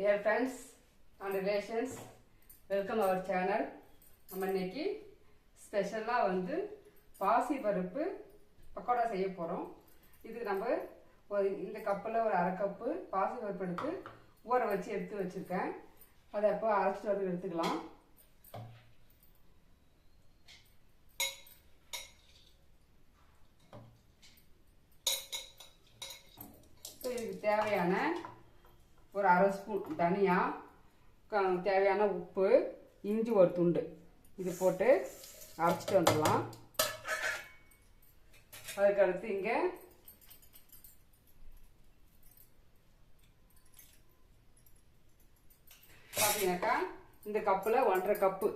Dear friends and relations welcome our channel நம்ம இன்னைக்கு ஸ்பெஷலாக வந்து பாசி பருப்பு பக்கோடா செய்ய போகிறோம் இதுக்கு நம்ம ஒரு இந்த கப்பில் ஒரு அரை கப்பு பாசி பருப்பு எடுத்து ஊற வச்சு எடுத்து வச்சுருக்கேன். அதை அப்போ அரைச்சிட்டு வந்து எடுத்துக்கலாம். இப்போ இதுக்கு தேவையான ஒரு அரை ஸ்பூன் தனியா தேவையான உப்பு இஞ்சி ஒரு துண்டு. இது போட்டு அரைச்சிட்டு வந்துடலாம். அதுக்கடுத்து இங்கே பார்த்தீங்கன்னாக்கா இந்த கப்பில் ஒன்றரை கப்பு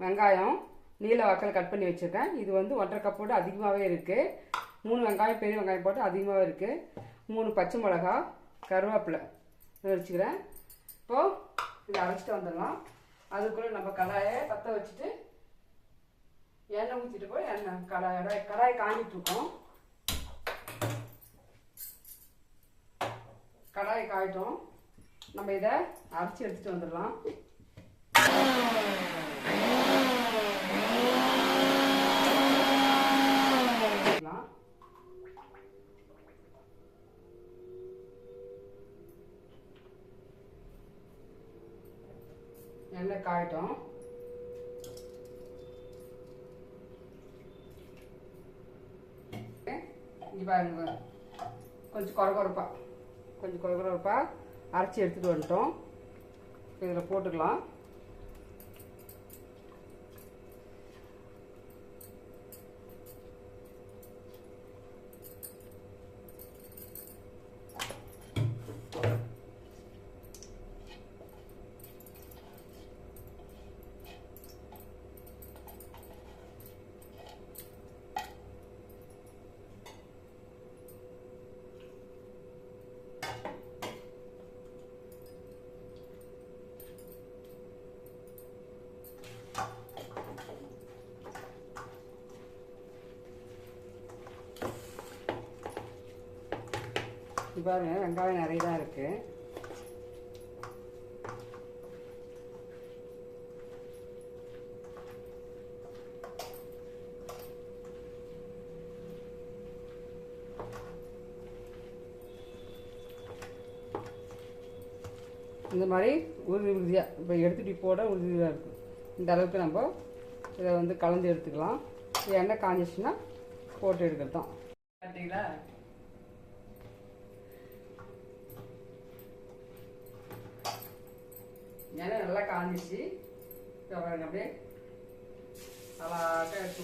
வெங்காயம் நீல வாக்கில் கட் பண்ணி வச்சுருக்கேன். இது வந்து ஒன்றரை கப்போட அதிகமாகவே இருக்குது மூணு வெங்காயம் பெரிய வெங்காயம் போட்டு அதிகமாகவே இருக்குது மூணு பச்சை மிளகா கருவேப்பிலை. வச்சுக்கிறேன். இப்போது இதை அரைச்சிட்டு வந்துடலாம். அதுக்குள்ளே நம்ம கடாயை பற்ற வச்சுட்டு எண்ணெய் ஊற்றிட்டு போய் எண்ணெய் கடாயோட கடாயை காஞ்சிட்டு கடாயை காய்ட்டோம். நம்ம இதை அரைச்சி எடுத்துகிட்டு வந்துடலாம். எண்ணெய் காயட்டும் இங்கே பாருங்க. கொஞ்சம் குறகுறப்பா கொஞ்சம் குறகுறப்பா அரைச்சி எடுத்துகிட்டு வந்துட்டோம். இதில் போட்டுக்கலாம். பாருங்கள் பாருங்க வெங்காயம் நிறைய தான் இருக்குது இந்த மாதிரி உறுதி உறுதியாக இப்போ எடுத்துட்டு போட உறுதியாக இருக்கும் இந்த அளவுக்கு நம்ம இதை வந்து கலந்து எடுத்துக்கலாம். எண்ணெய் காஞ்சிச்சுன்னா போட்டு எடுக்கிறது தான் பார்த்தீங்களா எண்ணெய் நல்லா காஞ்சிச்சு இப்போ பாருங்க அப்படியே அழகாக எடுத்து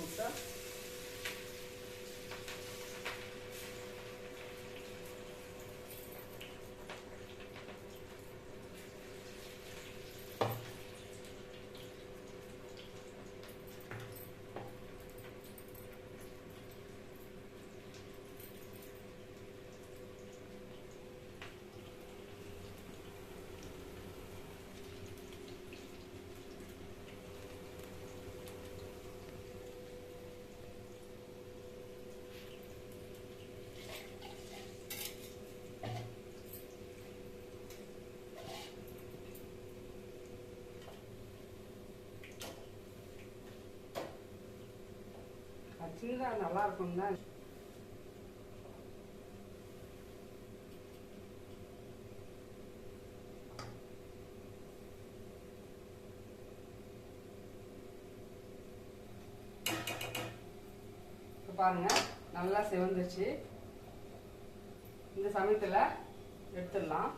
விட்டா சின்னதாக நல்லா இருக்கும் தான் பாருங்க நல்லா சிவந்துச்சு இந்த சமயத்தில் எடுத்துடலாம்.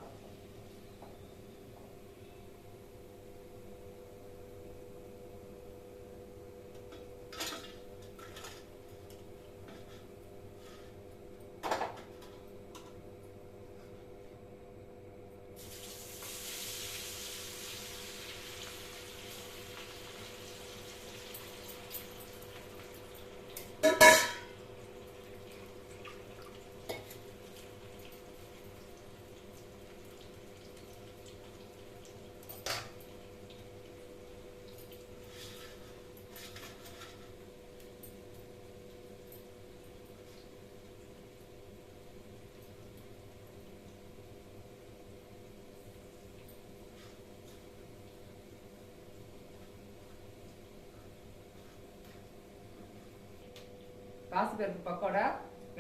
பாசிப்பருப்பு பக்கோடா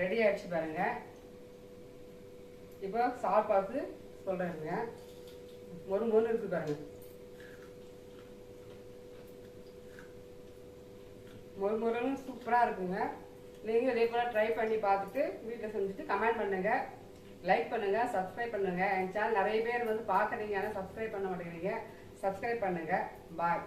ரெடி ஆயிடுச்சு பாருங்க. இப்போ சார் பார்த்து சொல்கிறேங்க ஒரு மொறு இருக்கு பாருங்க. மொறு மொறுன்னு சூப்பராக இருக்குங்க. நீங்கள் இதே போல் ட்ரை பண்ணி பார்த்துட்டு வீட்டில் செஞ்சுட்டு கமெண்ட் பண்ணுங்கள் லைக் பண்ணுங்கள் சப்ஸ்கிரைப் பண்ணுங்கள் என் சேனல் நிறைய பேர் வந்து பார்க்குறீங்க ஆனால் சப்ஸ்கிரைப் பண்ண மாட்டேங்கிறீங்க. சப்ஸ்கிரைப் பண்ணுங்கள் பாய்